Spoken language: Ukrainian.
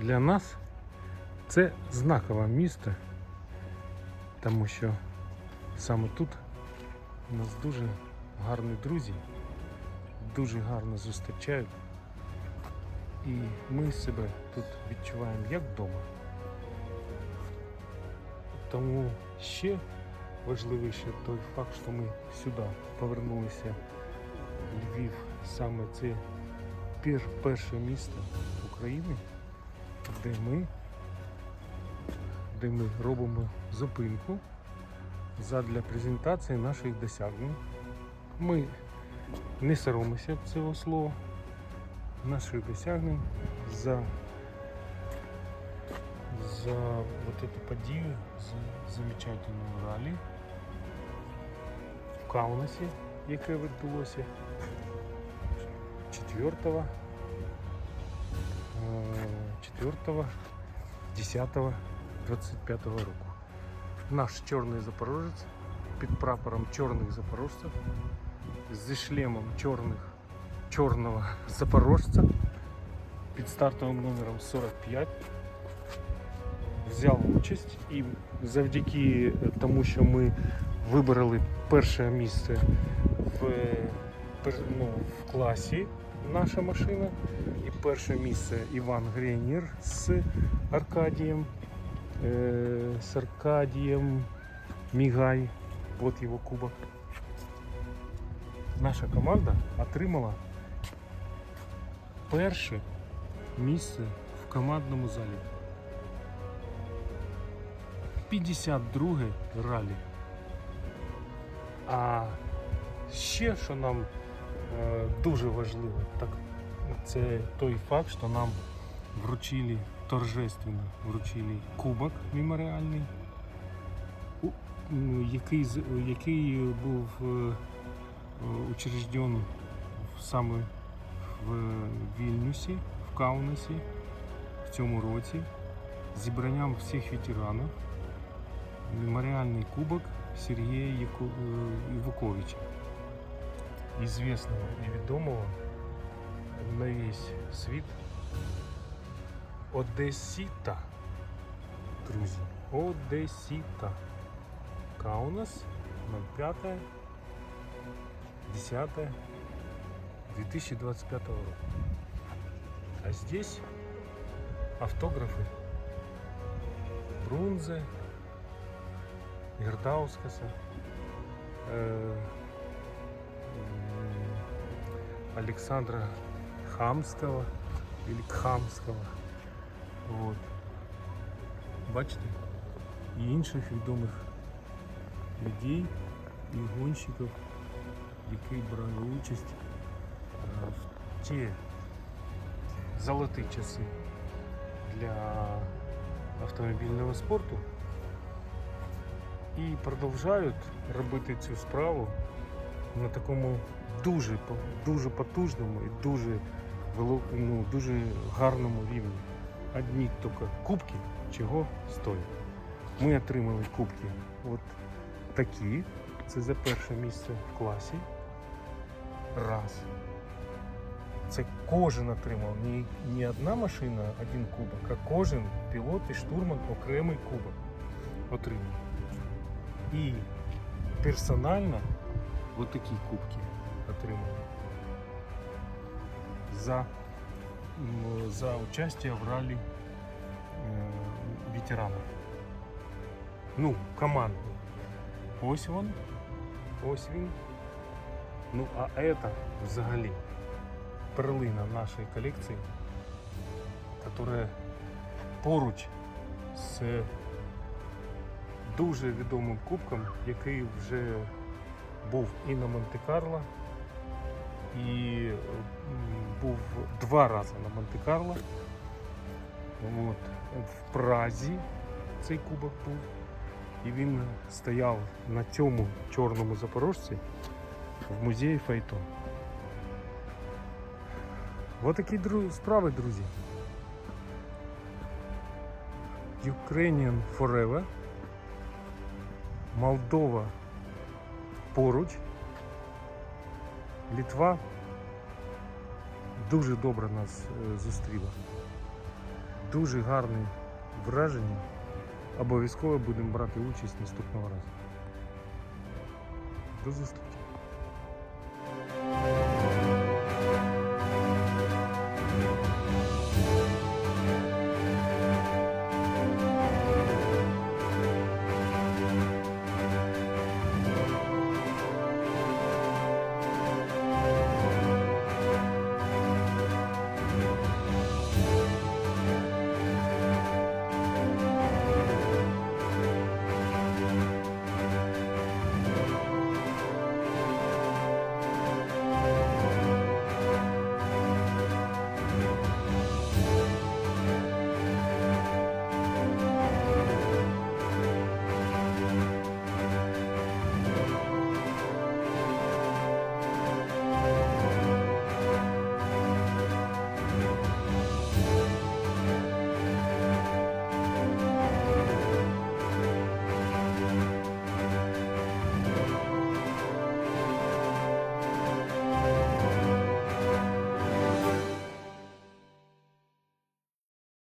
для нас це знакове місто, тому що саме тут у нас дуже гарні друзі, дуже гарно зустрічають. І ми себе тут відчуваємо як вдома. Тому ще важливіше той факт, що ми сюди повернулися. Львів саме це перше місто України, де ми, де ми робимо зупинку задля презентації наших досягнень. Ми не соромимося цього слова, наших досягнень за, за вот эту подію, за замечательну ралі в Каунасі, яке відбулося 4 4 10 25 року. Наш чорний запорожець під прапором чорних запорожців зі шлемом чорних чорного запорожця під стартовим номером 45 взяв участь і завдяки тому, що ми вибрали перше місце в, ну, в класі наша машина. І перше місце Іван Гренір з Аркадієм. Е, з Аркадієм Мігай. От його кубок. Наша команда отримала перше місце в командному залі. 52 ралі. А ще, що нам дуже важливо, так це той факт, що нам вручили торжественно вручили кубок меморіальний, який, який був е, е, учрежден саме в Вільнюсі, в Каунасі в цьому році. Зібранням всіх ветеранів меморіальний кубок Сергія е, Івуковича, известного і відомого на весь світ Одесіта. Друзі, Одесіта. Каунас 05 10 2025 року. А здесь автографы Брунзе, Гердаускаса, Александра Хамского или Кхамского. От. Бачите? І інших відомих людей і гонщиків, які брали участь е, в ті золоті часи для автомобільного спорту і продовжують робити цю справу на такому дуже, дуже потужному і дуже, ну, дуже гарному рівні. Одні тільки кубки чого стоять. Ми отримали кубки от такі. Це за перше місце в класі. Раз. Це кожен отримав не, не одна машина, один кубок, а кожен пілот і штурман окремий кубок отримав. І персонально от такі кубки отримали. За, за участие в ралі е, ветеранів. Ну, команду. Ось він. Ось він. Ну, а это взагалі перлина нашої колекції, яка поруч з дуже відомим кубком, який вже був і на Монте-Карло, і був два рази на Монте-Карло. В Празі цей кубок був. І він стояв на цьому чорному запорожці в музеї Файтон. Ось такі справи, друзі. Ukrainian Forever. Молдова поруч. Літва дуже добре нас е, зустріла. дуже гарне враження. Обов'язково будемо брати участь наступного разу. До зустрічі!